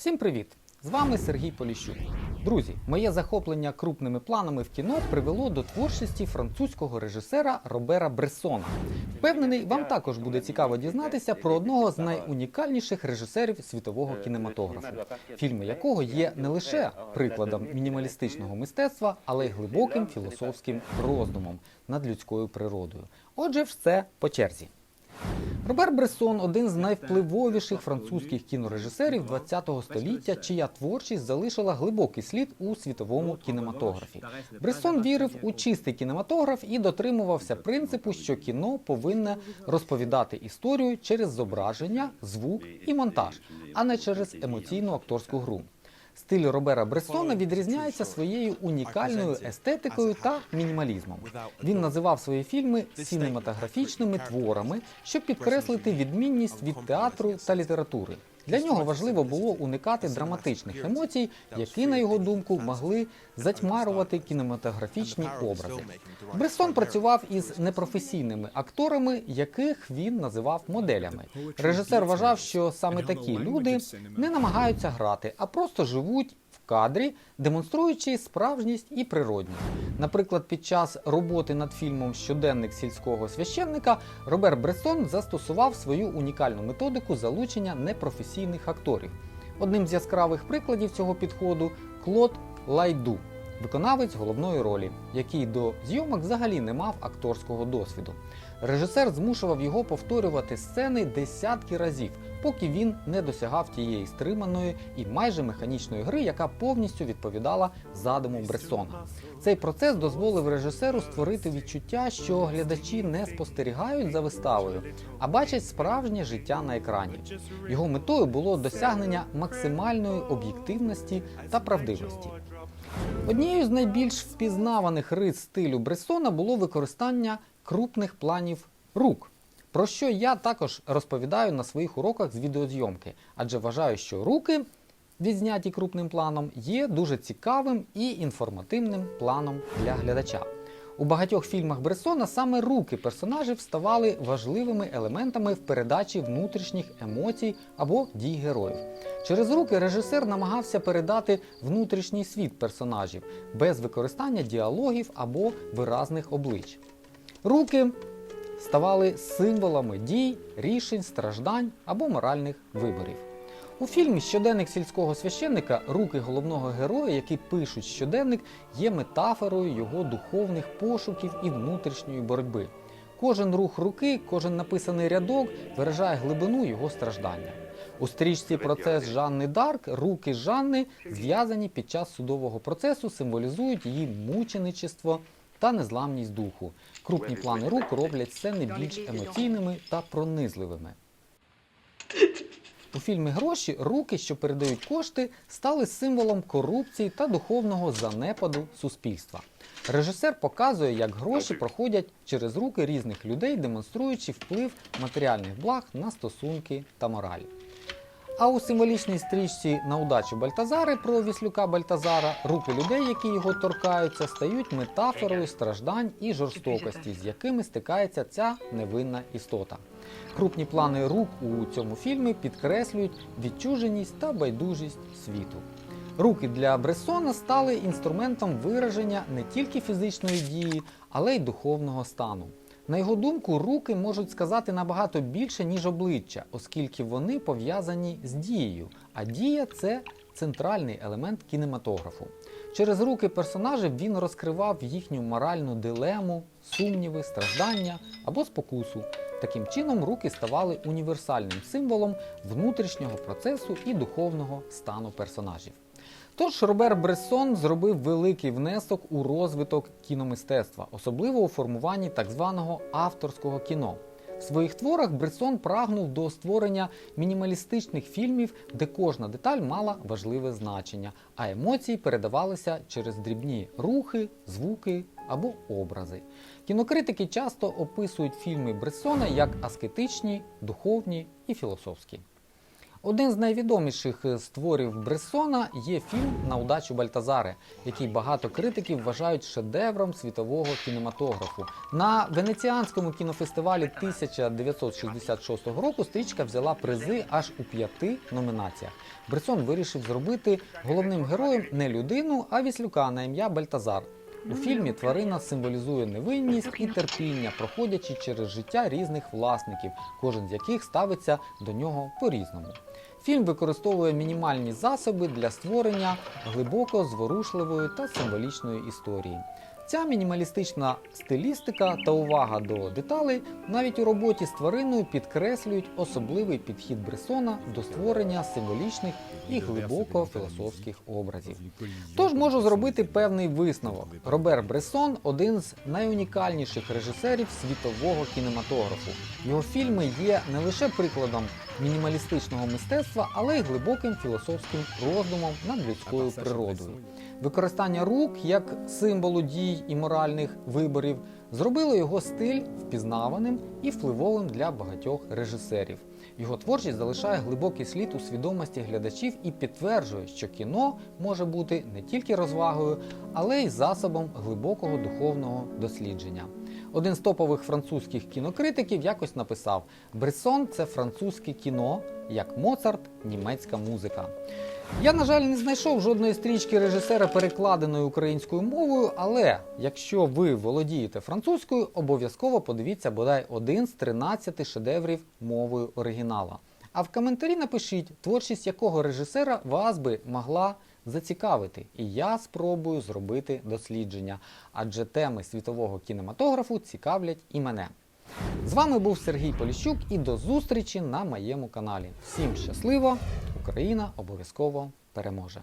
Всім привіт! З вами Сергій Поліщук. Друзі, моє захоплення крупними планами в кіно привело до творчості французького режисера Робера Брессона. Впевнений, вам також буде цікаво дізнатися про одного з найунікальніших режисерів світового кінематографу, фільми якого є не лише прикладом мінімалістичного мистецтва, але й глибоким філософським роздумом над людською природою. Отже, все по черзі. Робер Бресон один з найвпливовіших французьких кінорежисерів ХХ століття, чия творчість залишила глибокий слід у світовому кінематографі. Бресон вірив у чистий кінематограф і дотримувався принципу, що кіно повинне розповідати історію через зображення, звук і монтаж, а не через емоційну акторську гру. Стиль Робера Бресона відрізняється своєю унікальною естетикою та мінімалізмом. Він називав свої фільми сінематографічними творами, щоб підкреслити відмінність від театру та літератури. Для нього важливо було уникати драматичних емоцій, які, на його думку, могли затьмарувати кінематографічні образи. Брестон працював із непрофесійними акторами, яких він називав моделями. Режисер вважав, що саме такі люди не намагаються грати, а просто живуть кадрі, демонструючи справжність і природність. Наприклад, під час роботи над фільмом Щоденник сільського священника Робер Брессон застосував свою унікальну методику залучення непрофесійних акторів. Одним з яскравих прикладів цього підходу Клод Лайду, виконавець головної ролі, який до зйомок взагалі не мав акторського досвіду. Режисер змушував його повторювати сцени десятки разів, поки він не досягав тієї стриманої і майже механічної гри, яка повністю відповідала задуму Брессона. Цей процес дозволив режисеру створити відчуття, що глядачі не спостерігають за виставою, а бачать справжнє життя на екрані. Його метою було досягнення максимальної об'єктивності та правдивості. Однією з найбільш впізнаваних рис стилю Брессона було використання крупних планів рук. Про що я також розповідаю на своїх уроках з відеозйомки, адже вважаю, що руки, відзняті крупним планом, є дуже цікавим і інформативним планом для глядача. У багатьох фільмах Брессона саме руки персонажів ставали важливими елементами в передачі внутрішніх емоцій або дій героїв. Через руки режисер намагався передати внутрішній світ персонажів без використання діалогів або виразних облич. Руки ставали символами дій, рішень, страждань або моральних виборів. У фільмі Щоденник сільського священника руки головного героя, які пишуть щоденник, є метафорою його духовних пошуків і внутрішньої боротьби. Кожен рух руки, кожен написаний рядок виражає глибину його страждання. У стрічці процес Жанни Дарк руки Жанни, зв'язані під час судового процесу, символізують її мученичество та незламність духу. Крупні плани рук роблять сцени більш емоційними та пронизливими. У фільмі Гроші руки, що передають кошти, стали символом корупції та духовного занепаду суспільства. Режисер показує, як гроші проходять через руки різних людей, демонструючи вплив матеріальних благ на стосунки та мораль. А у символічній стрічці на удачу Бальтазари про віслюка Бальтазара руки людей, які його торкаються, стають метафорою страждань і жорстокості, з якими стикається ця невинна істота. Крупні плани рук у цьому фільмі підкреслюють відчуженість та байдужість світу. Руки для Брессона стали інструментом вираження не тільки фізичної дії, але й духовного стану. На його думку, руки можуть сказати набагато більше, ніж обличчя, оскільки вони пов'язані з дією, а дія це центральний елемент кінематографу. Через руки персонажів він розкривав їхню моральну дилему, сумніви, страждання або спокусу. Таким чином, руки ставали універсальним символом внутрішнього процесу і духовного стану персонажів. Тож Робер Брессон зробив великий внесок у розвиток кіномистецтва, особливо у формуванні так званого авторського кіно. В своїх творах Брессон прагнув до створення мінімалістичних фільмів, де кожна деталь мала важливе значення, а емоції передавалися через дрібні рухи, звуки або образи. Кінокритики часто описують фільми Брессона як аскетичні, духовні і філософські. Один з найвідоміших е, створів Брессона є фільм На удачу Бальтазаре, який багато критиків вважають шедевром світового кінематографу. На венеціанському кінофестивалі 1966 року стрічка взяла призи аж у п'яти номінаціях. Брессон вирішив зробити головним героєм не людину, а віслюка на ім'я Бальтазар. У фільмі тварина символізує невинність і терпіння, проходячи через життя різних власників, кожен з яких ставиться до нього по-різному. Фільм використовує мінімальні засоби для створення глибоко зворушливої та символічної історії. Ця мінімалістична стилістика та увага до деталей навіть у роботі з твариною підкреслюють особливий підхід Бресона до створення символічних і глибоко філософських образів. Тож можу зробити певний висновок. Робер Бресон один з найунікальніших режисерів світового кінематографу. Його фільми є не лише прикладом мінімалістичного мистецтва, але й глибоким філософським роздумом над людською природою. Використання рук як символу дій і моральних виборів зробило його стиль впізнаваним і впливовим для багатьох режисерів. Його творчість залишає глибокий слід у свідомості глядачів і підтверджує, що кіно може бути не тільки розвагою, але й засобом глибокого духовного дослідження. Один з топових французьких кінокритиків якось написав: Бресон це французьке кіно, як Моцарт, німецька музика. Я, на жаль, не знайшов жодної стрічки режисера перекладеної українською мовою, але якщо ви володієте французькою, обов'язково подивіться бодай один з 13 шедеврів мовою оригінала. А в коментарі напишіть, творчість якого режисера вас би могла зацікавити, і я спробую зробити дослідження, адже теми світового кінематографу цікавлять і мене. З вами був Сергій Поліщук і до зустрічі на моєму каналі. Всім щасливо! Україна обов'язково переможе!